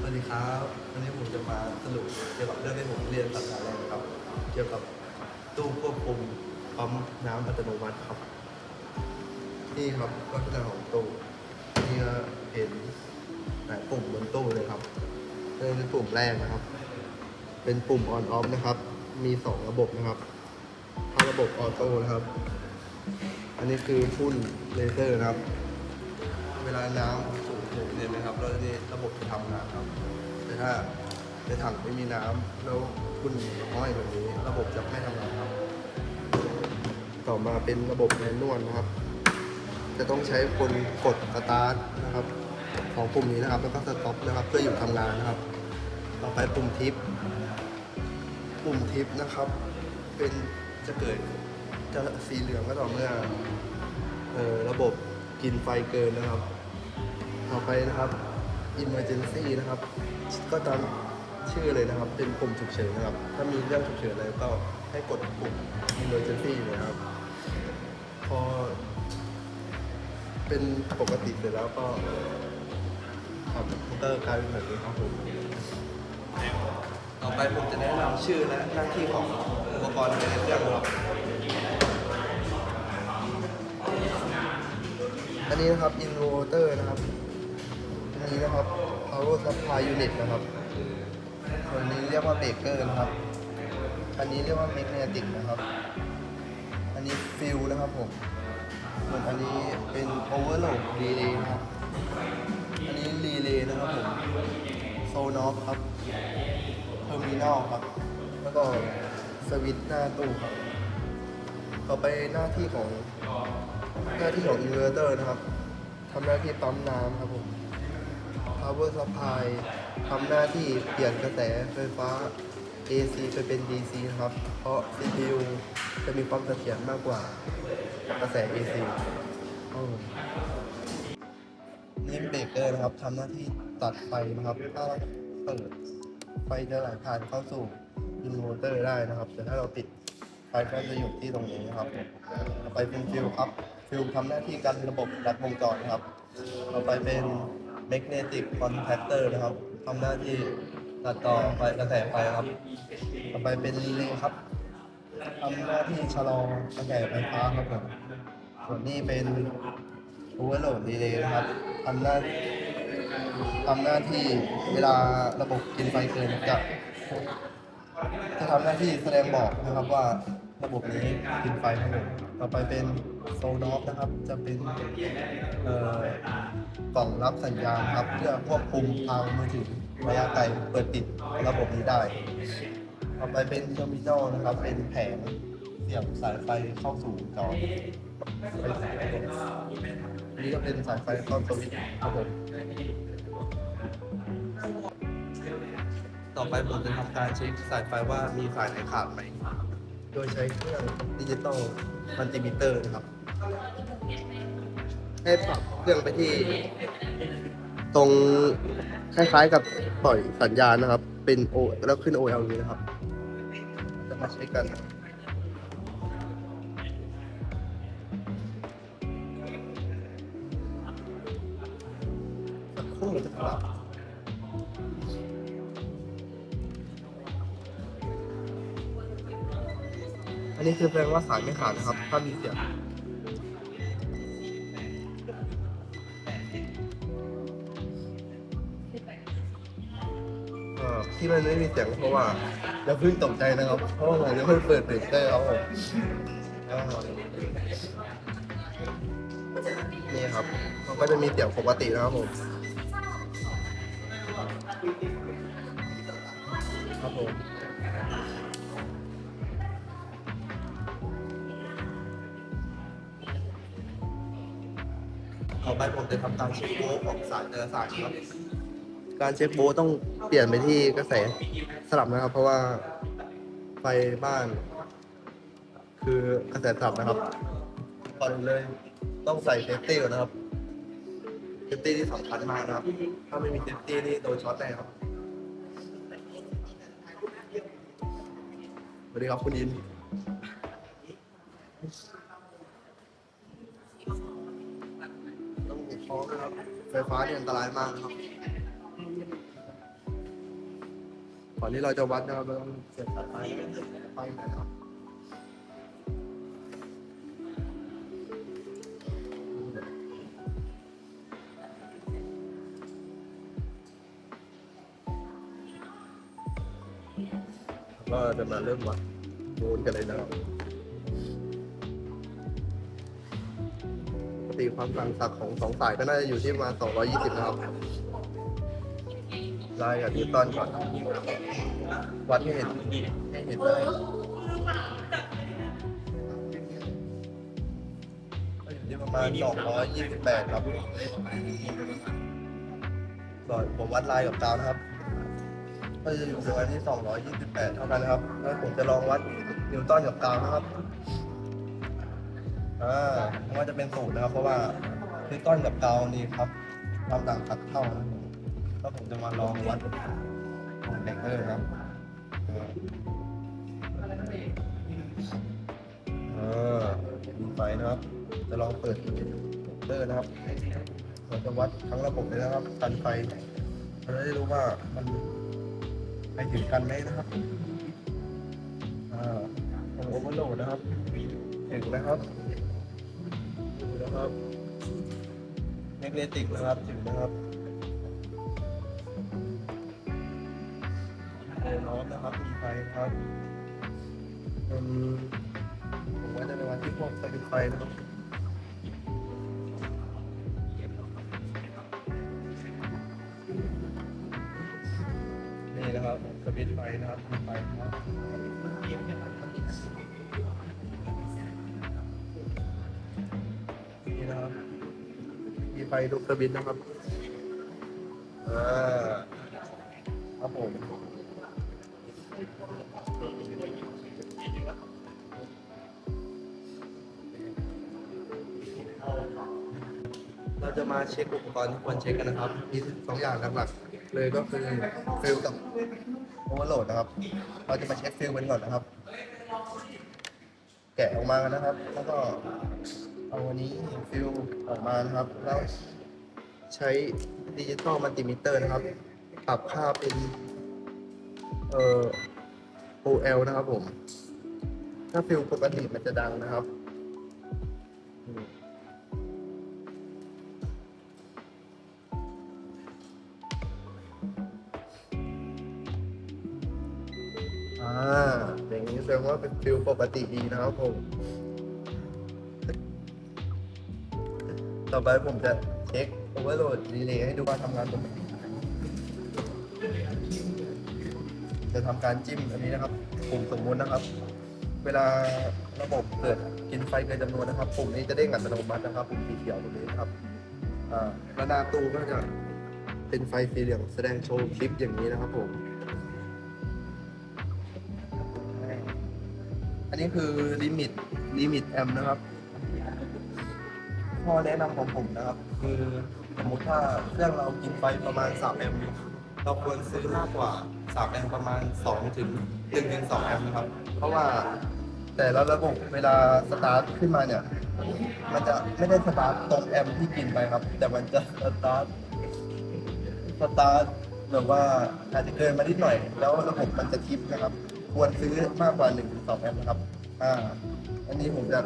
สวัสดีครับวันนี้ผมจะมาสรุปเกี่ยวกับเรื่องที่ผมเรียนสัปดาห์แรกนะครับ เกี่ยวกับตู้ควบคุมปั๊มน้ำอัตโนมัติครับ นี่ครับลักษณะของตู้นี่ก็เห็นหลายปุ่มบนตู้เลยครับเริ่มที่ปุ่มแรกนะครับ เป็นปุ่ม on off นะครับ มีสองระบบนะครับถ้าระบบออโต้นะครับ อันนี้คือพุ่นเลเซอร์นะครับ เวลาน้ำ สูงถึงเนี่ยนะครับแล้วนี่ระบบจะทำงานครับ แต่ถ้าในถังไม่มีน้ำแล้วคุณน้อยแบบนี้ระบบจะไม่ทำงานครับ ต่อมาเป็นระบบแมนนวลนะครับ จะต้องใช้คนกดสตาร์ทนะครับของปุ่มนี้นะครับแล้วก็สต็อปนะครับ เพื่อหยุดทำงานนะครับ ต่อไปปุ่มทิป ปุ่มทิปนะครับ เป็นจะเกิดจะสีเหลืองก็ต่อเมื่อเอ่อระบบกินไฟเกินนะครับ ต่อไปนะครับ emergency นะครับ ก็ตามชื่อเลยนะครับ เป็นปุ่มฉุกเฉินนะครับ ถ้ามีเรื่องฉุกเฉินอะไรก็ให้กดปุ่ม emergency เลยนะครับ พอ เป็นปกติเสร็จแล้วก็ครับมันก็กลายเป็นแบบนี้ครับผมต่อไปผมจะแนะนำชื่อและหน้าที่ของอุปกรณ์ในเครื่องครับอันนี้นะครับ inverter นะครับ อันนี้นะครับ power supply unit นะครับส่วนนี้เรียกว่าเบรกเกอร์นะครับ อันนี้เรียกว่า magnetic นะครับ อันนี้ฟิลนะครับผม ส่วนอันนี้เป็น overload relay นะครับ อันนี้ relay นะครับผม sonoff ครับ terminal ครับ แล้วก็สวิตช์หน้าตู้ครับ ต่อไปหน้าที่ของหน้าที่ของอินเวอร์เตอร์นะครับทำหน้าที่ปั๊มน้ำครับผม power supply ทำหน้าที่เปลี่ยนกระแสไฟฟ้า AC ไปเป็น DC นะครับ เพราะ CPU จะมีความเสถียรมากกว่ากระแส AC ครับผมนี่เบรกเกอร์นะครับทำหน้าที่ตัดไฟนะครับ ถ้าเราเปิดไฟจะไหลผ่านเข้าสู่อินเวอร์เตอร์ได้นะครับ แต่ถ้าเราปิดไฟก็จะอยู่ที่ตรงนี้นะครับไปเป็นฟิลครับ ฟิลทำหน้าที่กันระบบรัดวงจรนะครับต่อไปเป็น magnetic contactor นะครับทำหน้าที่ตัดต่อไฟกระแสไฟครับ ต่อไปเป็นรีเลย์ครับทำหน้าที่ชะลอกระแสไฟฟ้าครับผมส่วนนี้เป็น overload relay นะครับทำหน้าทำหน้าที่เวลาระบบกินไฟเกินจะจะทำหน้าที่แสดงบอกนะครับว่า ระบบนี้กินไฟครับผมต่อไปเป็นโซนอฟนะครับ จะเป็นเอ่อกล่องรับสัญญาณครับ เพื่อควบคุมทางมือถือระยะไกลเปิดปิดระบบนี้ได้ ต่อไปเป็นเทอร์มินอลนะครับ เป็นแผงเสียบสายไฟเข้าสู่จอไปสายอันนี้ก็เป็นสายไฟเข้าสวิตช์ครับผมต่อไปผมจะทำการเช็คสายไฟว่ามีสายไหนขาดไหม โดยใช้เครื่องดิจิตอลมัลติมิเตอร์นะครับ ให้ปรับเครื่องไปที่ ตรงคล้ายๆกับปล่อยสัญญาณนะครับ เป็นโอแล้วขึ้น OL นี้นะครับ จะมาใช้กัน อันนี้คือแสดงว่าสายไม่ขาดนะครับ ถ้ามีเสียงอ่อที่มันไม่มีเสียงเพราะว่าอย่าเพิ่งตกใจนะครับ เพราะว่าผมยังไม่เปิดเบรกเกอร์ครับผมอ่านี่ครับมันก็จะมีเสียงปกตินะครับผมครับผม ต่อไปผมจะทำการเช็คโบว์ของสายแต่ละสายครับการเช็คโบว์ต้องเปลี่ยนไปที่กระแสสลับนะครับ เพราะว่าไฟบ้าน คือกระแสสลับนะครับก่อนอื่นเลยต้องใส่เซฟตี้ก่อนนะครับเซฟตี้ที่สำคัญมากนะครับ ถ้าไม่มีเซฟตี้นี่โดนช็อตแน่ครับสวัสดีครับคุณอิน ฟฟ้าเนี่ยอันตรายมากนะครับก่อนที่เราจะวัดนะครับเราต้องเสียบสายไฟไฟนะครับก็จะมาเริ่มวัดโวลต์กันเลยนะครับ ติความต่างศักของสองสายก็น่าจะอยู่ที่ประมาณ220 นะครับไล่กับนิวตันก่อน วัดให้เห็นให้เห็นเลยก็อยู่ที่ประมาณ228 ครับก่อนผมวัดลายกับกาวนะครับ ก็จะอยู่ประมาณที่228 เท่ากันนะครับ แล้วผมจะลองวัดนิวตันกับกาวนะครับ อ่าว่าจะเป็นสูตรนะครับ เพราะว่านิวตันกับเกาวนี่ครับความต่างสักเท่านะครับผมแล้วผมจะมาลองวัดของเด็กเกอร์ครับเออดูไฟนะครับ จะลองเปิดเตอร์นะครับเราจะวัดทั้งระบบเลยนะครับกันไฟเราจะได้รู้ว่ามันไปถึงกันไหมนะครับอ่าของโอเวอร์โหลดนะครับถึงนะครับ นะครับแมกเนติกนะครับถึงนะครับเรน้อมนะครับมีไฟนะครับอืมผมว่าจะเป็นวันที่พวกสวิตช์ไฟนะครับนี่นะครับสวิตช์ไฟนะครับมีไฟนะครับ มีไฟทุกสวิตช์นะครับอ่าครับผมเราจะมาเช็คอุปกรณ์ที่ควรเช็คกันนะครับ มีสองอย่างหลักๆเลยก็คือฟิลกับโอเวอร์โหลดนะครับ เราจะมาเช็คฟิลกันก่อนนะครับ แกะออกมากันนะครับ แล้วก็ เอาวันนี้ฟิลออกมานะครับ แล้วใช้ดิจิตอลมัลติมิเตอร์นะครับ ปรับค่าเป็นเอ่อ OL นะครับผม ถ้าฟิลปกติมันจะดังนะครับอ่าอย่างนี้แสดงว่าเป็นฟิลปกติดีนะครับผม ต่อไปผมจะเช็คโอเวอร์โหลดรีเลย์ให้ดูว่าทำงานปกติจะทำการจิ้มอันนี้นะครับปุ่มสมมุตินะครับ เวลาระบบเกิดกินไฟเกินจำนวนนะครับปุ่มนี้จะเด้งอัตโนมัตินะครับปุ่มสีเขียวตรงนี้นะครับอ่าแล้วหน้าตู้ก็จะเป็นไฟสีเหลืองแสดงโชว์คลิปอย่างนี้นะครับผมอันนี้คือลิมิตลิมิตแอมนะครับ ข้อแนะนำของผมนะครับ คือสมมติถ้าเครื่องเรากินไฟประมาณ3แอมป์เราควรซื้อมากกว่า3แอมป์ประมาณ2ถึง1ถึง2แอมป์นะครับ เพราะว่าแต่ละระบบเวลาสตาร์ทขึ้นมาเนี่ย มันจะไม่ได้สตาร์ทตรงแอมป์ที่กินไปครับ แต่มันจะสตาร์ทสตาร์ทแบบว่าอาจจะเกินมานิดหน่อย แล้วระบบมันจะทิปนะครับ ควรซื้อมากกว่า1ถึง2แอมป์นะครับอ่าอันนี้ผมจะ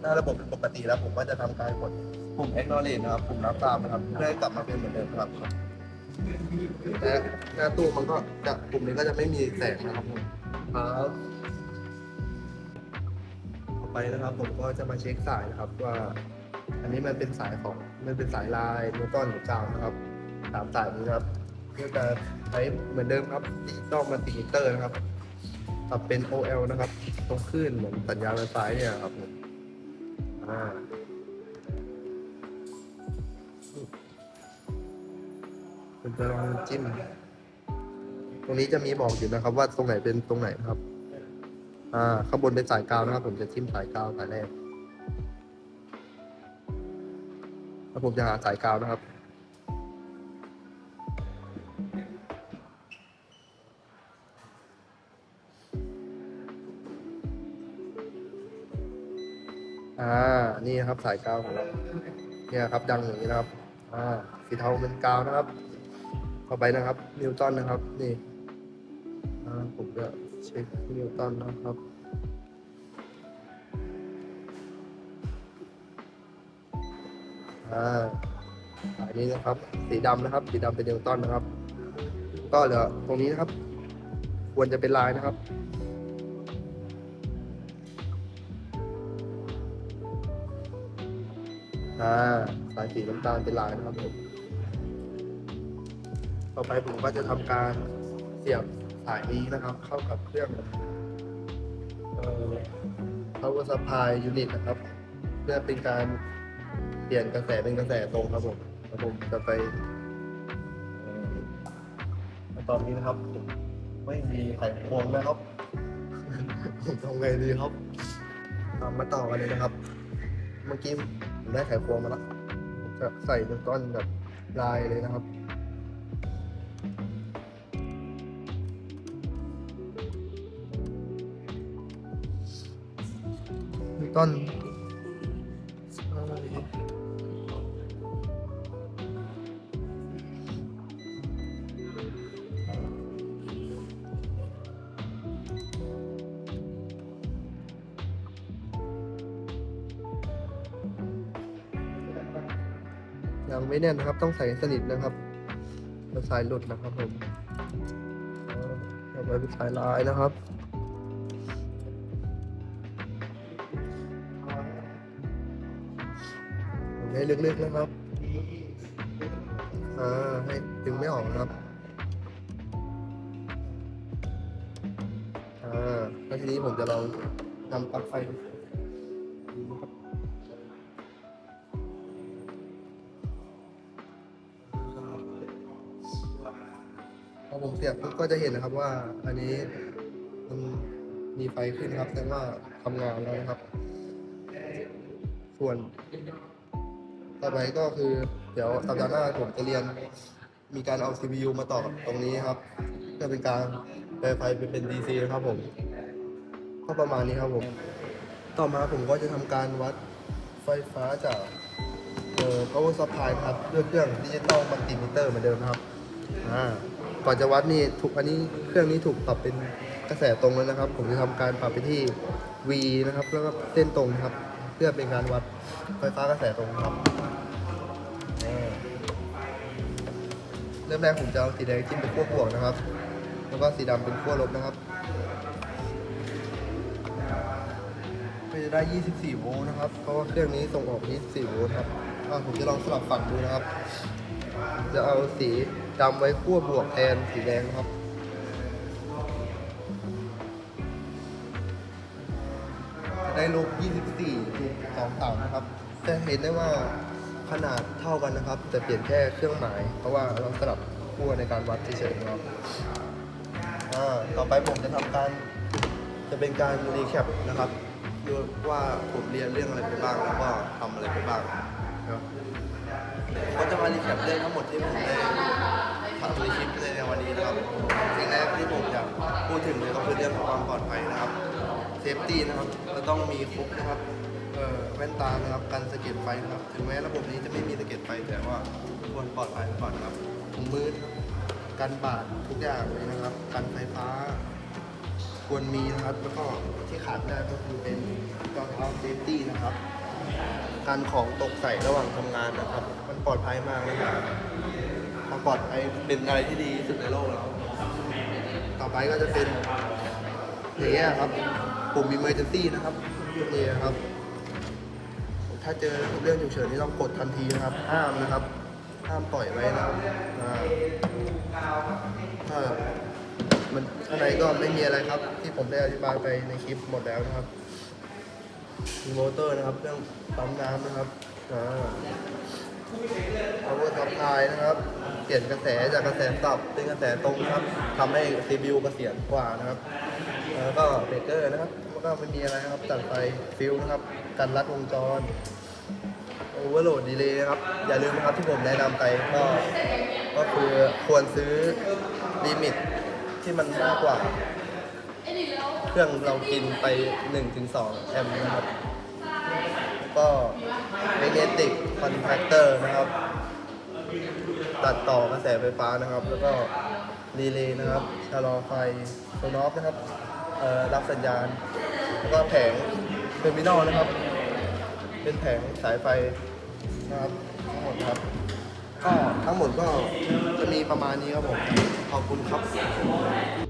หน้าระบบปกติแล้วผมก็จะทำการกดปุ่ม acknowledge นะครับปุ่มรับตามนะครับเพื่อให้กลับมาเป็นเหมือนเดิมครับและหน้าตู้มันก็จะปุ่มนี้ก็จะไม่มีแสงนะครับผมครับต่อไปนะครับ ผมก็จะมาเช็คสายนะครับว่า อันนี้มันเป็นสายของมันเป็นสายลายนิวตันหรือกาวนะครับสามสายนี้นะครับเพื่อจะใช้เหมือนเดิมครับดิจิตอลมัลติมิเตอร์นะครับปรับเป็น OL นะครับ ตรงคลื่นเหมือนสัญญาณไฟฟ้าเนี่ยครับผม อ่าผมจะลองจิ้ม ตรงนี้จะมีบอกอยู่นะครับ ว่าตรงไหนเป็นตรงไหนนะครับ อ่า ข้างบนเป็นสายกาวนะครับ ผมจะจิ้มสายกาวสายแรกแล้วผมจะหาสายกาวนะครับ อ่า นี่นะครับสายกาวของเรา เนี่ยครับดังอย่างนี้นะครับ อ่า สีเทาเป็นกาวนะครับเข้าไปนะครับ นิวตันนะครับ นี่ผมจะเช็คนิวตันนะครับอ่าสายนี้นะครับ สีดำนะครับ สีดำเป็นนิวตันนะครับ ก็เหลือตรงนี้นะครับ ควรจะเป็นลายนะครับ อ่าสายสีน้ำตาลเป็นลายนะครับผมต่อไปผมก็จะทำการเสียบสายนี้นะครับ เข้ากับเครื่องเอ่อ power supply unit นะครับ เพื่อเป็นการเปลี่ยนกระแสเป็นกระแสตรงครับผมแล้วผมจะไปตอนนี้นะครับผมไม่มีไขควงนะครับผมทำไงดีครับมาต่อกันเลยนะครับ เมื่อกี้ ผมได้ไขควงมาแล้วจะใส่เป็นก้อนแบบลายเลยนะครับต้น แน่นนะครับ ต้องใส่สนิทนะครับแล้วสายหลุดนะครับผมเอาไว้เป็นสายลายนะครับให้ลึกๆนะครับอ่าให้ดึงไม่ออกนะครับอ่าแล้วทีนี้ผมจะลองนำปลั๊กไฟ พอผมเสียบปุ๊บก็จะเห็นนะครับว่าอันนี้มันมีไฟขึ้นครับแสดงว่าทำงานแล้วนะครับ ส่วน ต่อไปก็คือ เดี๋ยวสัปดาห์หน้าผมจะเรียนมีการเอา CPU มาต่อตรงนี้ครับเพื่อเป็นการแปลไฟไปเป็น DC นะครับผม ก็ประมาณนี้ครับผม ต่อมาผมก็จะทำการวัดไฟฟ้าจากเอ่อ power supply ครับด้วยเครื่องดิจิตอลมัลติมิเตอร์เหมือนเดิมนะครับ อ่าก่อนจะวัดนี่ถูกอันนี้เครื่องนี้ถูกปรับเป็นกระแสตรงแล้วนะครับ ผมจะทำการปรับไปที่ V นะครับ แล้วก็เส้นตรงครับ เพื่อเป็นการวัดไฟฟ้ากระแสตรงครับเริ่มแรกผมจะเอาสีแดงจิ้มเป็นขั้วบวกนะครับ แล้วก็สีดำเป็นขั้วลบนะครับก็จะได้ 24 โวลต์นะครับ เพราะว่าเครื่องนี้ส่งออก 24 โวลต์ครับผมจะลองสลับฝั่งดูนะครับ จะเอาสีดำไว้ขั้วบวกแทนสีแดงครับ ได้ลบ24ถูก2เต่านะครับ จะเห็นได้ว่าขนาดเท่ากันนะครับ แต่เปลี่ยนแค่เครื่องหมาย เพราะว่าเราสลับขั้วในการวัดเฉยๆครับอ่าต่อไปผมจะทำการ จะเป็นการรีแคปนะครับดูว่าผมเรียนเรื่องอะไรไปบ้างแล้วก็ทำอะไรไปบ้างครับ ก็จะมารีแคปเรื่องทั้งหมดที่ผมได้ทำในคลิปในวันนี้นะครับ สิ่งแรกที่ผมอยากพูดถึงเลยก็คือเรื่องของความปลอดภัยนะครับ เซฟตี้นะครับเราต้องมีครบนะครับแว่นตานะครับกันสะเก็ดไฟนะครับ ถึงแม้ระบบนี้จะไม่มีสะเก็ดไฟแต่ว่าควรปลอดภัยก่อนครับถุงมือนะครับกันบาดทุกอย่างเลยนะครับ กันไฟฟ้า ควรมีนะครับ แล้วก็ที่ขาดไม่ได้ก็คือเป็นรองเท้าเซฟตี้นะครับ การของตกใส่ระหว่างทำงานนะครับ มันปลอดภัยมากนะครับความปลอดภัยเป็นอะไรที่ดีที่สุดในโลกแล้วต่อไปก็จะเป็นอย่างเงี้ยครับ ปุ่ม emergency นะครับนี่นะครับ ถ้าเจอเรื่องฉุกเฉินนี่ต้องกดทันทีนะครับ ห้ามนะครับ ห้ามปล่อยไว้นะครับอ่าถ้ามันข้างในก็ไม่มีอะไรครับ ที่ผมได้อธิบายไปในคลิปหมดแล้วนะครับ มีมอเตอร์นะครับเครื่องปั๊มน้ำนะครับอ่า power supply นะครับ เปลี่ยนกระแสจากกระแสตับเป็นกระแสตรงนะครับทำให้ CPU เกษียณกว่านะครับ แล้วก็เบรกเกอร์นะครับแล้วก็ไม่มีอะไรนะครับตัดไฟฟิลนะครับกันรัดวงจรโอเวอร์โหลดดีเลย์นะครับ อย่าลืมนะครับที่ผมแนะนำไปก็ก็คือควรซื้อลิมิตที่มันมากกว่า เครื่องเรากินไป 1-2 แอมป์นะครับ ก็ magnetic converter นะครับ ตัดต่อกระแสไฟฟ้านะครับ แล้วก็รีเลย์นะครับชะลอไฟโซนอฟนะครับรับสัญญาณ แล้วก็แผงเทอร์มินอลนะครับ เป็นแผงสายไฟนะครับทั้งหมดครับก็ทั้งหมดก็จะมีประมาณนี้ครับผม ขอบคุณครับ